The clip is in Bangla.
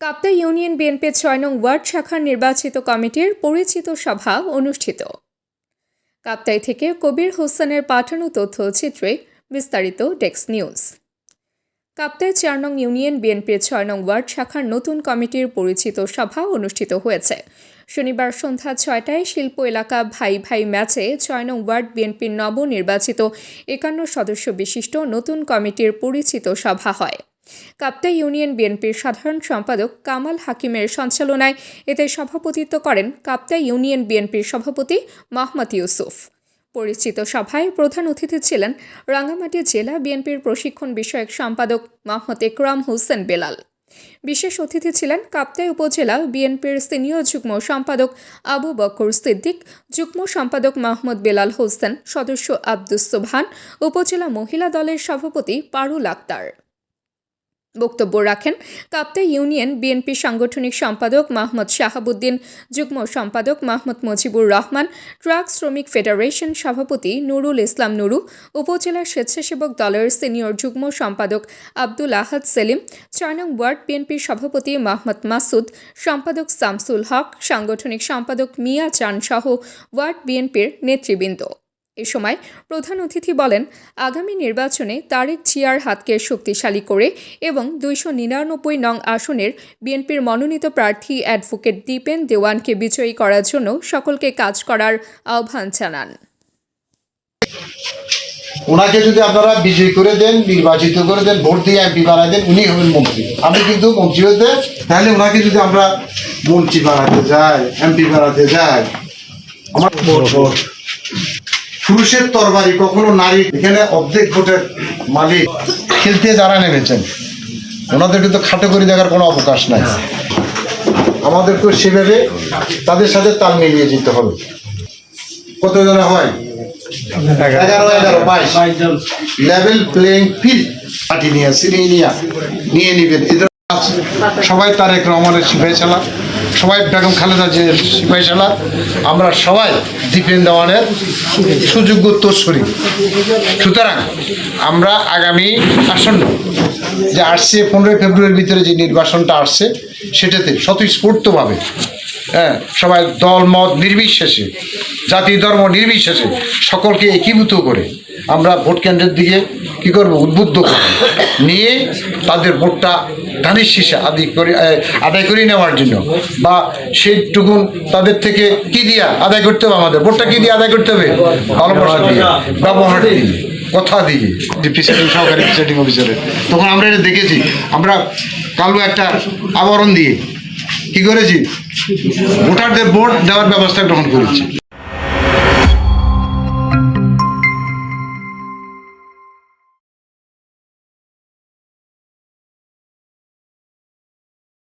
কাপ্তাই ইউনিয়ন বিএনপির ছয় নং ওয়ার্ড শাখার নির্বাচিত কমিটির পরিচিত সভা অনুষ্ঠিত। কাপ্তাই থেকে কবির হোসেনের পাঠানো তথ্যচিত্রে বিস্তারিত ডেস্ক নিউজ। কাপ্তাই চার নং ইউনিয়ন বিএনপির ছয় নং ওয়ার্ড শাখার নতুন কমিটির পরিচিত সভা অনুষ্ঠিত হয়েছে। শনিবার সন্ধ্যা ছয়টায় শিল্প এলাকা ভাই ভাই ম্যাচে ছয় নং ওয়ার্ড বিএনপির নবনির্বাচিত একান্ন সদস্য বিশিষ্ট নতুন কমিটির পরিচিত সভা হয়। কাপ্তাই ইউনিয়ন বিএনপির সাধারণ সম্পাদক কামাল হাকিমের সঞ্চালনায় এতে সভাপতিত্ব করেন কাপ্তাই ইউনিয়ন বিএনপির সভাপতি মোহাম্মদ ইউসুফ। পরিচিত সভায় প্রধান অতিথি ছিলেন রাঙ্গামাটি জেলা বিএনপির প্রশিক্ষণ বিষয়ক সম্পাদক মোহাম্মদ একরাম হোসেন বেলাল। বিশেষ অতিথি ছিলেন কাপ্তাই উপজেলা বিএনপির সিনিয়র যুগ্ম সম্পাদক আবু বকর সিদ্দিক, যুগ্ম সম্পাদক মাহমুদ বেলাল হোসেন, সদস্য আব্দুস সুবহান, উপজেলা মহিলা দলের সভাপতি পারুল আক্তার। বক্তব্য রাখেন। কাপ্তাই ইউনিয়ন বিএনপি সাংগঠনিক সম্পাদক মাহমুদ শাহাবুদ্দিন, যুগ্ম সম্পাদক মাহমুদ মুজিবুর রহমান, ট্রাক শ্রমিক ফেডারেশন সভাপতি নুরুল ইসলাম নুরু, উপজেলা স্বেচ্ছাসেবক দলের সিনিয়র যুগ্ম সম্পাদক আব্দুল আহাদ সেলিম ছয় নং ওয়ার্ড বিএনপির সভাপতি মাহমুদ মাসুদ, সম্পাদক সামসুল হক, সাংগঠনিক সম্পাদক মিয়া চান সহ ওয়ার্ড বিএনপির নেতৃবৃন্দ। এ সময় প্রধান অতিথি বলেন, আগামী নির্বাচনে তারেক জিয়ার হাতকে শক্তিশালী করে এবং দুইশো নিরানব্বই নং আসনের বিএনপির মনোনীত প্রার্থী অ্যাডভোকেট দীপেন দেওয়ানকে বিজয়ী করার জন্য সকলকে কাজ করার আহ্বান জানান। ওনাকে যদি আপনারা বিজয়ী করে দেন, নির্বাচিত করে দেন, ভোট দিয়ে এমপি বানায় দেন, উনি হবেন মন্ত্রী। আমি কিন্তু মন্ত্রী হতে তাহলে ওনাকে যদি আমরা মন্ত্রী বানাতে যাই, এমপি বানাতে যাই, আমার ভোট ভোট। পুরুষের তরবারি কখনো নারী এখানে অর্ধেক ভোটের মালিক। খেলতে যারা নেমেছেন ওনাদের কিন্তু খাটো করে দেখার কোনো অবকাশ নাই। আমাদেরকে সেভাবে তাদের সাথে তাল মিলিয়ে যেতে হবে। কতজনে হয়? এগারো এগারো বাইশ। লেভেল প্লেইং ফিল্ড পার্টি নিয়ে নিয়ে নিয়ে নিবেন। সবাই তারেক রহমানের সিপাহী চালা সবাই বেগম খালেদা জিয়ার সিপাহী চালা আমরা সবাই দীপেন দেওয়ানের সুযোগ্য উত্তরস্বরী সুতরাং আমরা আগামী আসন্ন যে আসছে পনেরোই ফেব্রুয়ারির ভিতরে যে নির্বাচনটা আসছে, সেটাতে স্বতঃস্ফূর্তভাবে হ্যাঁ সবাই দল, মত নির্বিশেষে, জাতি, ধর্ম নির্বিশেষে সকলকে একীভূত করে আমরা ভোট কেন্দ্রের দিকে কি করব? উদ্বুদ্ধ করব। নিয়ে তাদের ভোটটা ধানের শীষে আদি করে আদায় করে নেওয়ার জন্য। বা সেইটুকুন তাদের থেকে কি দিয়া আদায় করতে হবে আমাদের? ভোটটা কি দিয়ে আদায় করতে হবে? ভালোবাসা দিয়ে ব্যবহার দিয়ে কথা দিয়ে। যে প্রিসাইডিং সহকারী প্রিসাইডিং অফিসারে তখন আমরা এটা দেখেছি। আমরা কালো একটা আবরণ দিয়ে কি করেছি? ভোটারদের ভোট দেওয়ার ব্যবস্থা গ্রহণ করেছি।